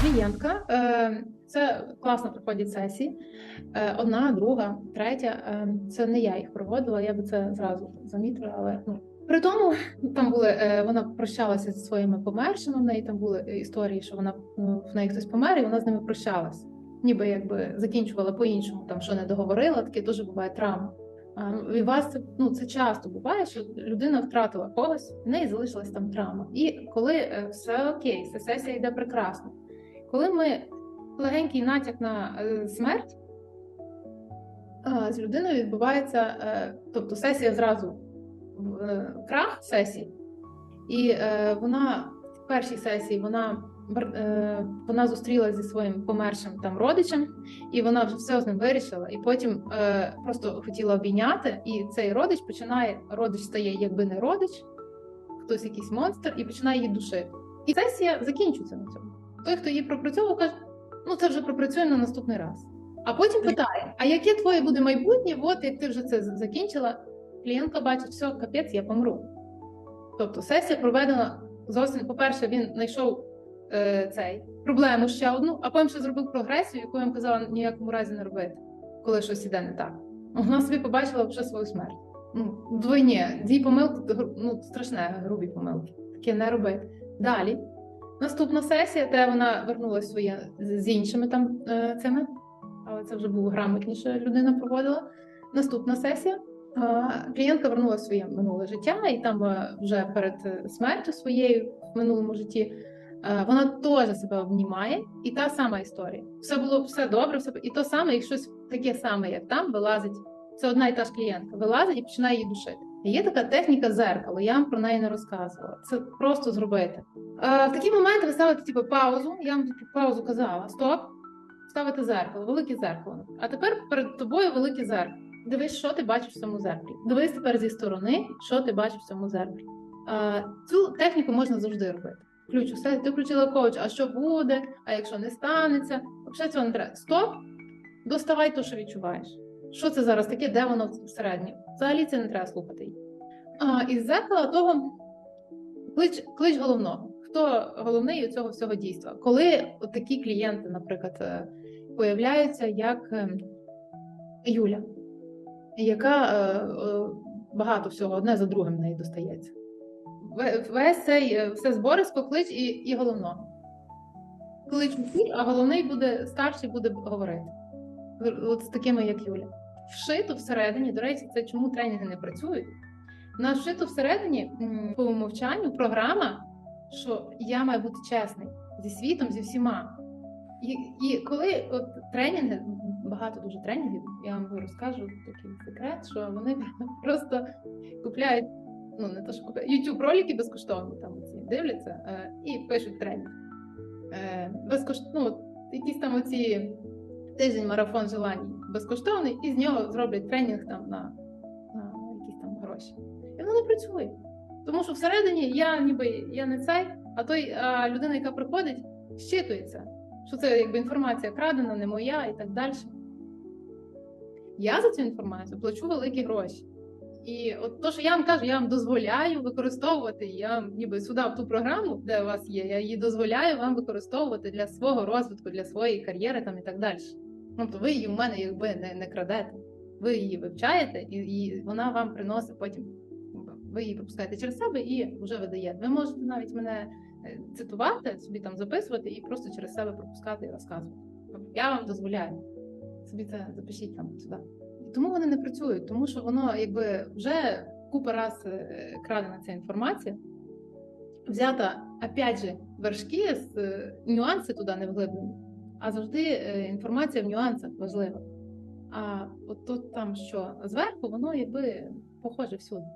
Клієнтка, е, це класно проходять сесії. Е, Одна, друга, третя. Е, Це не я їх проводила, я би це зразу замітила, але ну. При тому там були е, вона прощалася зі своїми помершими. В неї там були е, історії, що вона в неї хтось помер, і вона з ними прощалась. Ніби якби закінчувала по-іншому, там що не договорила, таке теж буває травма. А, у вас це ну це часто буває, що людина втратила когось, в неї залишилась там травма. І коли е, все окей, все сесія йде прекрасно. Коли ми легенький натяк на е, смерть, з людиною відбувається, е, тобто сесія зразу е, крах сесії, і е, вона в першій сесії вона е, вона зустрілася зі своїм помершим там родичем, і вона вже все з ним вирішила. І потім е, просто хотіла обійняти, і цей родич починає, родич стає якби не родич, хтось якийсь монстр, і починає її душити. І сесія закінчується на цьому. Той, хто її пропрацьовував, каже: ну це вже пропрацюємо на наступний раз. А потім питає: а яке твоє буде майбутнє? От як ти вже це закінчила, клієнтка бачить, все, капець, я помру. Тобто сесія проведена зовсім, по-перше, він знайшов е, цей проблему ще одну, а потім ще зробив прогресію, яку я їм казала ніякому разі не робити, коли щось іде не так. Вона собі побачила вже свою смерть. Ну, двойні, дві помилки, ну, страшне, грубі помилки. Таке не робити. Далі. Наступна сесія, де вона вернулася своє з іншими там е, цими, але це вже було грамотніше людина проводила. Наступна сесія. Клієнтка вернула своє минуле життя, і там вже перед е, смертю своєю в минулому житті вона теж себе обнімає, і та сама історія. Все було все добре, все і то саме, і щось таке саме, як там, вилазить. Це одна і та ж клієнтка вилазить і починає її душити. Є така техніка зеркало, я вам про неї не розказувала. Це просто зробити. Е, в такі моменти ви ставите типу, паузу. Я вам типу, паузу казала: стоп, ставите зеркало, велике зеркало. А тепер перед тобою велике зеркало. Дивись, що ти бачиш в цьому зеркалі. Дивись тепер зі сторони, що ти бачиш в цьому зеркалі. Е, цю техніку можна завжди робити. Ключ, все, ти включила коуч, а що буде, а якщо не станеться, взагалі цього не треба. Стоп, доставай те, що відчуваєш. Що це зараз таке, де воно всередині? Взагалі це не треба слухати. А, із зеркала того клич, клич головного. Хто головний у цього всього дійства? Коли такі клієнти, наприклад, е, появляються, як е, Юля, яка е, багато всього одне за другим в неї достається. Весь цей все зборисько клич і, і головного. Клич а головний буде старший буде говорити. От з такими, як Юля. Вшито всередині, до речі, це чому тренінги не працюють. У нас вшито всередині по умовчанню програма, що я маю бути чесний зі світом, зі всіма. І, і коли от тренінги, багато дуже тренінгів, я вам розкажу такий секрет, що вони просто купляють, ну не то, що купляють, YouTube ролики безкоштовно там ці дивляться е, і пишуть тренінг. Е, безкоштовно, ну, якісь там оці тиждень марафон желань безкоштовний, і з нього зроблять тренінг там на, на якісь там гроші. І воно не працює. Тому що всередині я ніби я не цей, а той а людина, яка приходить, щитується, що це якби інформація крадена, не моя і так далі. Я за цю інформацію плачу великі гроші. І от то, що я вам кажу, я вам дозволяю використовувати. Я ніби сюди в ту програму, де у вас є, я її дозволяю вам використовувати для свого розвитку, для своєї кар'єри там і так далі. Тобто ви її в мене якби не, не крадете. Ви її вивчаєте, і, і вона вам приносить потім. Ви її пропускаєте через себе і вже видаєте. Ви можете навіть мене е, цитувати, собі там записувати і просто через себе пропускати і розказувати. Я вам дозволяю. Собі це запишіть там сюди. Тому вони не працюють, тому що воно якби вже купа раз е, крадена ця інформація. Взята, опять же, вершки з е, нюанси туди не вглиблені, а завжди е, інформація в нюансах важлива. А от тут там що зверху, воно якби похоже всюди.